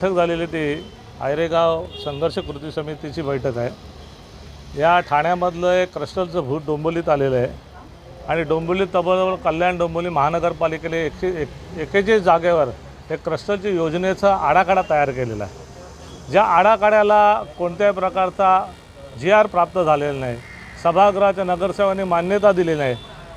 बैठक झालेली ती आयरेगाव संघर्ष कृती समितीची बैठक आहे. या ठाण्यामधलं एक क्रस्टलचं भूत डोंबिवलीत आलेलं आहे. आणि डोंबिवलीत तब्बल कल्याण डोंबिवली महानगरपालिकेने एकशे एक एकेचाळीस जागेवर एक क्रस्टलच्या योजनेचा आराखडा तयार केलेला आहे. ज्या आराखड्याला कोणत्याही प्रकारचा जी आर प्राप्त झालेला नाही सभागृहाच्या नगरसेवांनी मान्यता दिली नाही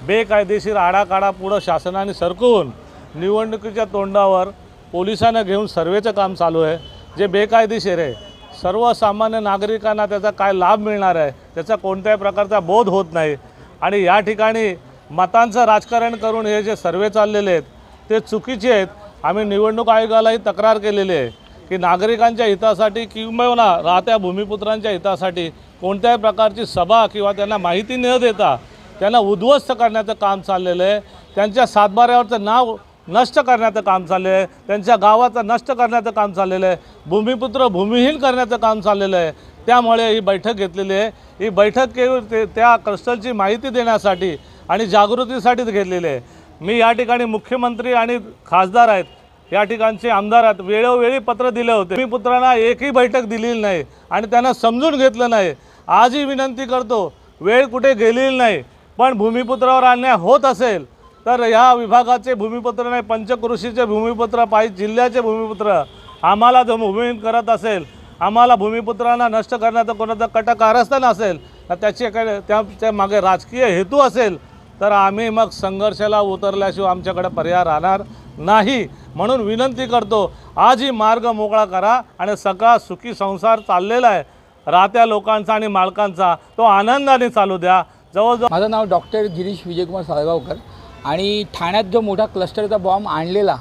बेकायदेशीर आडाकाडा पुढं शासनाने सरकवून निवडणुकीच्या तोंडावर पोलिसांना घेऊन सर्वेचं काम चालू आहे. जे बेकायदेशीर आहे सर्वसामान्य नागरिकांना त्याचा काय लाभ मिळणार आहे त्याचा कोणत्याही प्रकारचा बोध होत नाही. आणि या ठिकाणी मतांचं राजकारण करून हे जे सर्वे चाललेले आहेत ते चुकीचे आहेत. आम्ही निवडणूक आयोगालाही तक्रार केलेली आहे की नागरिकांच्या हितासाठी किंबहुना राहत्या भूमिपुत्रांच्या हितासाठी कोणत्याही प्रकारची सभा किंवा त्यांना माहिती न देता त्यांना उद्ध्वस्त करण्याचं काम चाललेलं आहे. त्यांच्या सातबाऱ्यावरचं नाव नष्ट करण्याचं काम चाललेलं आहे. त्यांच्या गावाचं नष्ट करण्याचं काम चाललेलं आहे. भूमिपुत्र भूमिहीन करण्याचं काम चाललेलं आहे. त्यामुळे ही बैठक घेतलेली आहे. ही बैठक केवळ ते त्या क्रस्टलची माहिती देण्यासाठी आणि जागृतीसाठीच घेतलेली आहे. मी या ठिकाणी मुख्यमंत्री आणि खासदार आहेत. या ठिकाणचे आमदार आहेत. वेळोवेळी पत्र दिले होते. मी पुत्रांना एकही बैठक दिलेली नाही आणि त्यांना समजून घेतलं नाही. आजही विनंती करतो वेळ कुठे गेलेली नाही. पण भूमिपुत्रावर अन्याय होत असेल तर ह्या विभागाचे भूमिपुत्र नाही पंचकृषीचे भूमिपुत्र पाहिजे जिल्ह्याचे भूमिपुत्र. आम्हाला जो भूमिहीन करत असेल आम्हाला भूमिपुत्रांना नष्ट करण्याचा कोणाचा कट कारस्थान असेल तर त्याचे काय त्याच्यामागे राजकीय हेतू असेल तर आम्ही मग संघर्षाला उतरल्याशिवाय आमच्याकडे पर्याय राहणार नाही. म्हणून विनंती करतो आजही मार्ग मोकळा करा आणि सगळा सुखी संसार चाललेला आहे. राहत्या लोकांचा आणि मालकांचा तो आनंदाने चालू द्या. जवळजवळ माझं नाव डॉक्टर गिरीश विजयकुमार साळगावकर. आणि ठाण्यात जो मोठा क्लस्टरचा बॉम्ब आणलेला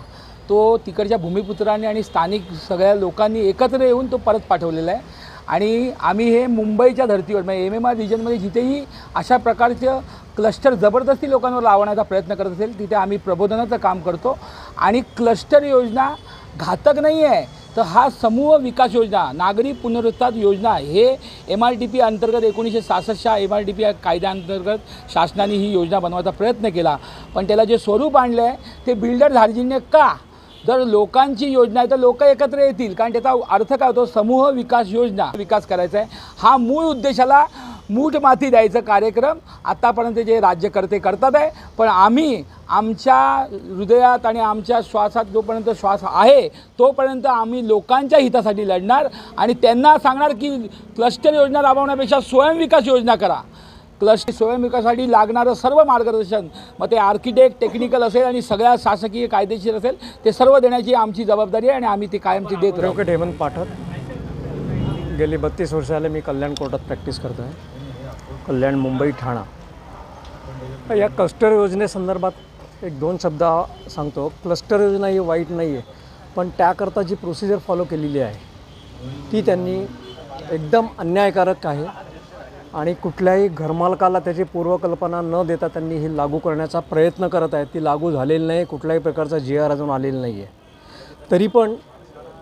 तो तिकडच्या भूमिपुत्रांनी आणि स्थानिक सगळ्या लोकांनी एकत्र येऊन तो परत पाठवलेला आहे. आणि आम्ही हे मुंबईच्या धर्तीवर म्हणजे एम एम आर रिजनमध्ये जिथेही अशा प्रकारचं क्लस्टर जबरदस्ती लोकांवर लावण्याचा प्रयत्न करत असेल तिथे आम्ही प्रबोधनाचं काम करतो. आणि क्लस्टर योजना घातक नाही आहे. तर हा समूह विकास योजना नागरी पुनरुत्थान योजना हे एम आर टी पी अंतर्गत एकोणीसशे सहासष्टच्या एम आर टी पी कायद्याअंतर्गत शासनाने ही योजना बनवायचा प्रयत्न केला. पण त्याला जे स्वरूप आणलं आहे ते बिल्डर धार्जिन्य का? जर लोकांची योजना आहे तर लोक एकत्र येतील. कारण त्याचा अर्थ काय होतो? समूह विकास योजना विकास करायचा आहे हा मूळ उद्देशाला मूठ माती द्यायचं कार्यक्रम आत्तापर्यंत जे राज्यकर्ते करतात आहे. पण आम्ही आमच्या हृदयात आणि आमच्या श्वासात जोपर्यंत श्वास आहे तोपर्यंत आम्ही लोकांच्या हितासाठी लढणार आणि त्यांना सांगणार की क्लस्टर योजना राबवण्यापेक्षा स्वयंविकास योजना करा. क्लस्टर स्वयंविकासाठी लागणारं सर्व मार्गदर्शन मग ते आर्किटेक्ट टेक्निकल असेल आणि सगळ्या शासकीय कायदेशीर असेल ते सर्व देण्याची आमची जबाबदारी आहे आणि आम्ही ती कायमची देत राहू. हेमंत पाठक. गेली बत्तीस वर्ष मी कल्याण कोर्टात प्रॅक्टिस करतो आहे कल्याण मुंबई ठाणा. या क्लस्टर योजनेसंदर्भात एक दोन शब्द सांगतो. क्लस्टर योजना ही वाईट नाही आहे पण त्याकरता जी प्रोसिजर फॉलो केलेली आहे ती त्यांनी एकदम अन्यायकारक आहे आणि कुठल्याही घरमालकाला त्याची पूर्वकल्पना न देता त्यांनी ही लागू करण्याचा प्रयत्न करत आहेत. ती लागू झालेली नाही कुठल्याही प्रकारचा जी आर अजून आलेला नाही आहे तरी पण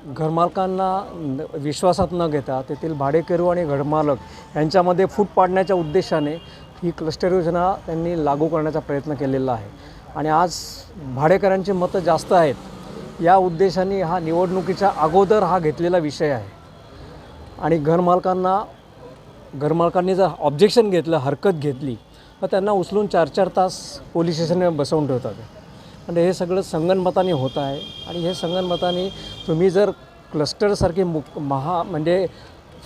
घरमालकांना विश्वासात न घेता तेथील भाडेकरू आणि घरमालक यांच्यामध्ये फूट पाडण्याच्या उद्देशाने ही क्लस्टर योजना त्यांनी लागू करण्याचा प्रयत्न केलेला आहे. आणि आज भाडेकऱ्यांची मतं जास्त आहेत. या उद्देशाने हा निवडणुकीच्या अगोदर हा घेतलेला विषय आहे. आणि घरमालकांना घरमालकांनी जर ऑब्जेक्शन घेतलं हरकत घेतली तर त्यांना उचलून चार चार तास पोलीस स्टेशनवर बसवून ठेवतात. आणि हे सगळं संगणमताने होत आहे. आणि हे संगणमताने तुम्ही जर क्लस्टरसारखी मुक महा म्हणजे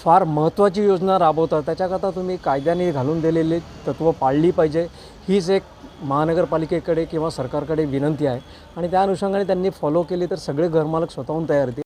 फार महत्त्वाची योजना राबवता त्याच्याकरता तुम्ही कायद्याने घालून दिलेली तत्त्व पाळली पाहिजे. हीच एक महानगरपालिकेकडे किंवा सरकारकडे विनंती आहे. आणि त्या अनुषंगाने त्यांनी फॉलो केली तर सगळे घरमालक स्वतःहून तयार होतील.